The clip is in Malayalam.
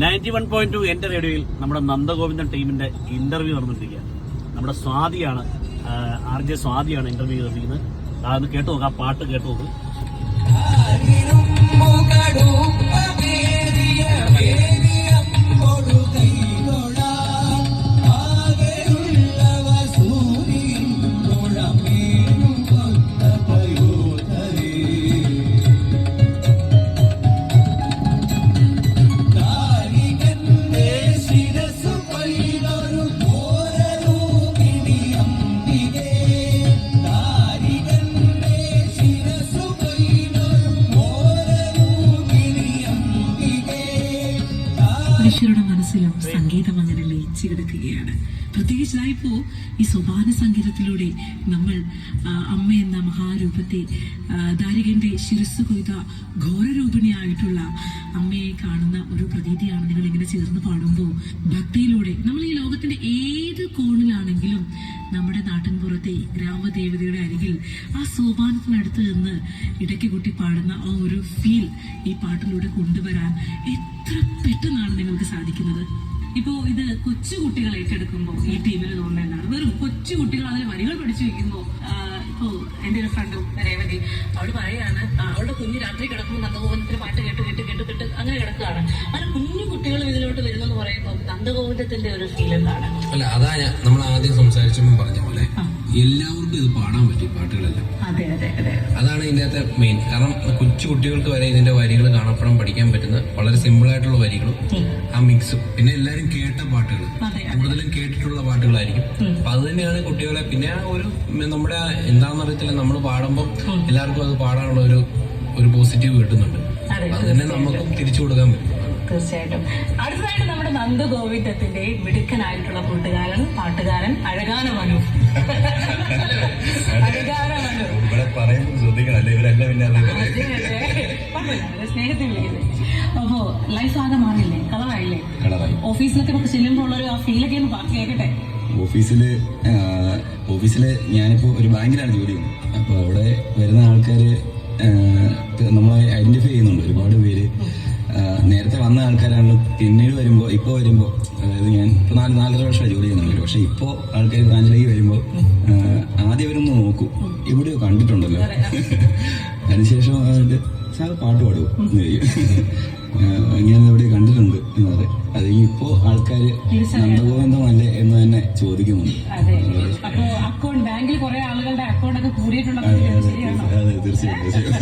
നയന്റി വൺ പോയിന്റ് ടു എന്റെ റേഡിയോയിൽ നമ്മുടെ നന്ദഗോവിന്ദൻ ടീമിന്റെ ഇന്റർവ്യൂ നടന്നിരിക്കുക നമ്മുടെ സ്വാതിയാണ് ആർ ജെ സ്വാതിയാണ് ഇന്റർവ്യൂ ചെയ്തിരിക്കുന്നത്. അതൊന്ന് കേട്ടു നോക്കാം ആ പാട്ട് കേട്ടു നോക്ക്. മനുഷ്യരുടെ മനസ്സിലും സംഗീതം അങ്ങനെ ലയിച്ചു കിടക്കുകയാണ്. പ്രത്യേകിച്ചായിപ്പോ ഈ സോപാന സംഗീതത്തിലൂടെ നമ്മൾ അമ്മ എന്ന മഹാരൂപത്തെ ദാരികന്റെ ശിരസ് കൊയ്ത ഘോരരൂപിണിയായിട്ടുള്ള അമ്മയെ കാണുന്ന ഒരു പ്രതീതിയാണ് നിങ്ങൾ ഇങ്ങനെ ചേർന്ന് പാടുമ്പോൾ ഭക്തിയിലൂടെ നമ്മൾ ഈ ലോകത്തിന്റെ ഏത് കോണിലാണെങ്കിലും നമ്മുടെ നാട്ടിൻപുറത്തെ ഗ്രാമദേവതയുടെ അരികിൽ ആ സോപാനത്തിനടുത്ത് നിന്ന് ഇടയ്ക്ക് കുട്ടി പാടുന്ന ആ ഒരു ഫീൽ ഈ പാട്ടിലൂടെ കൊണ്ടുവരാൻ എത്ര പെട്ടെന്നാണ് നിങ്ങൾക്ക് സാധിക്കുന്നത്? ഇപ്പോ ഇത് കൊച്ചു കുട്ടികൾ ഏറ്റെടുക്കുമ്പോൾ ഈ ടീമിൽ തോന്നുന്നതാണ് വെറും കൊച്ചു കുട്ടികൾ അതിൽ വരികൾ പഠിച്ചു വെക്കുമ്പോൾ ഇപ്പോ എന്റെ ഒരു ഫ്രണ്ട് രേവതി അവൾ പറയാണ് അവളുടെ കുഞ്ഞ് രാത്രി കിടക്കുമ്പോൾ നന്ദഗോവിന്ദത്തിന്റെ പാട്ട് കേട്ട് കേട്ട് കേട്ട് കേട്ട് അങ്ങനെ കിടക്കുകയാണ്. അങ്ങനെ കുഞ്ഞു കുട്ടികൾ ഇതിലോട്ട് വരുന്നെന്ന് പറയുമ്പോൾ നന്ദഗോപനത്തിന്റെ ഒരു ഫീൽ എന്താണ്? അല്ല അതാ നമ്മൾ ആദ്യം സംസാരിച്ചപ്പോൾ പറഞ്ഞ പോലെ എല്ലാവർക്കും ഇത് പാടാൻ പറ്റും പാട്ടുകളെല്ലാം. അതെ അതെ അതെ. അതാണ് ഇതിന്റെ അകത്തെ മെയിൻ കാരണം കൊച്ചു കുട്ടികൾക്ക് വരെ ഇതിന്റെ വരികൾ കാണപ്പെടാൻ പഠിക്കാൻ പറ്റുന്ന വളരെ സിമ്പിൾ ആയിട്ടുള്ള വരികളും ആ മിക്സും പിന്നെ എല്ലാവരും കേട്ട പാട്ടുകൾ. കൂടുതലും കേട്ടിട്ടുള്ള പാട്ടുകളായിരിക്കും. അപ്പൊ അത് തന്നെയാണ് കുട്ടികളെ പിന്നെ ഒരു നമ്മുടെ എന്താണെന്ന് അറിയത്തില്ല നമ്മൾ പാടുമ്പോൾ എല്ലാവർക്കും അത് പാടാനുള്ള ഒരു ഒരു പോസിറ്റീവ് കിട്ടുന്നുണ്ട്. അത് തന്നെ നമുക്കും തിരിച്ചു കൊടുക്കാൻ പറ്റും. തീർച്ചയായിട്ടും. അടുത്തതായിട്ട് നമ്മുടെ നന്ദ ഗോവിന്ദത്തിന്റെ മിടുക്കനായിട്ടുള്ള കൂട്ടുകാരൻ പാട്ടുകാരൻ അഴകാന മനു. അഴകാന മനു. ഇവിടെ പറയുമ്പോൾ ശ്രദ്ധിക്കണം അല്ലേ ഇവരെന്നെ പിന്നെ സ്നേഹത്തിൽ വിളിക്കുന്നത് അപ്പോ ലൈഫ് ആകെ മാറില്ലേ കളറായില്ലേ? കളറായി. ഓഫീസിലൊക്കെ ഒക്കെ ചെല്ലുമ്പോൾ ഉള്ളൊരു ആ ഫീലൊക്കെ ഒന്ന് ബാക്കി കേൾക്കട്ടെ ഓഫീസിൽ ഓഫീസിൽ ഞാനിപ്പോ ഒരു ബാങ്കിലാണ് ജോലി ചെയ്യുന്നത്. അപ്പൊ അവിടെ വരുന്ന ആൾക്കാര് നമ്മളെ ഐഡന്റിഫൈ ചെയ്യുന്നുണ്ട് ഒരുപാട് പേര്. വന്ന ആൾക്കാരാണ് പിന്നീട് വരുമ്പോൾ ഇപ്പോൾ വരുമ്പോൾ അതായത് ഞാൻ ഇപ്പോൾ നാല് നാലര വർഷമായി ജോലി ചെയ്യുന്നുണ്ട്. പക്ഷേ ഇപ്പോൾ ആൾക്കാർ ബ്രാഞ്ചിലേക്ക് വരുമ്പോൾ ആദ്യം അവരൊന്ന് നോക്കും. ഇവിടെയോ കണ്ടിട്ടുണ്ടല്ലോ. അതിനുശേഷം അവരുടെ സാർ പാട്ട് പാടും ഞാൻ ഇവിടെ കണ്ടിട്ടുണ്ട് എന്ന് പറയും അത് ഇപ്പോൾ ആൾക്കാർ നന്ദഗോവിന്ദമല്ലേ എന്ന് തന്നെ ചോദിക്കുന്നുണ്ട്. അക്കൗണ്ട് അതെ തീർച്ചയായും തീർച്ചയായും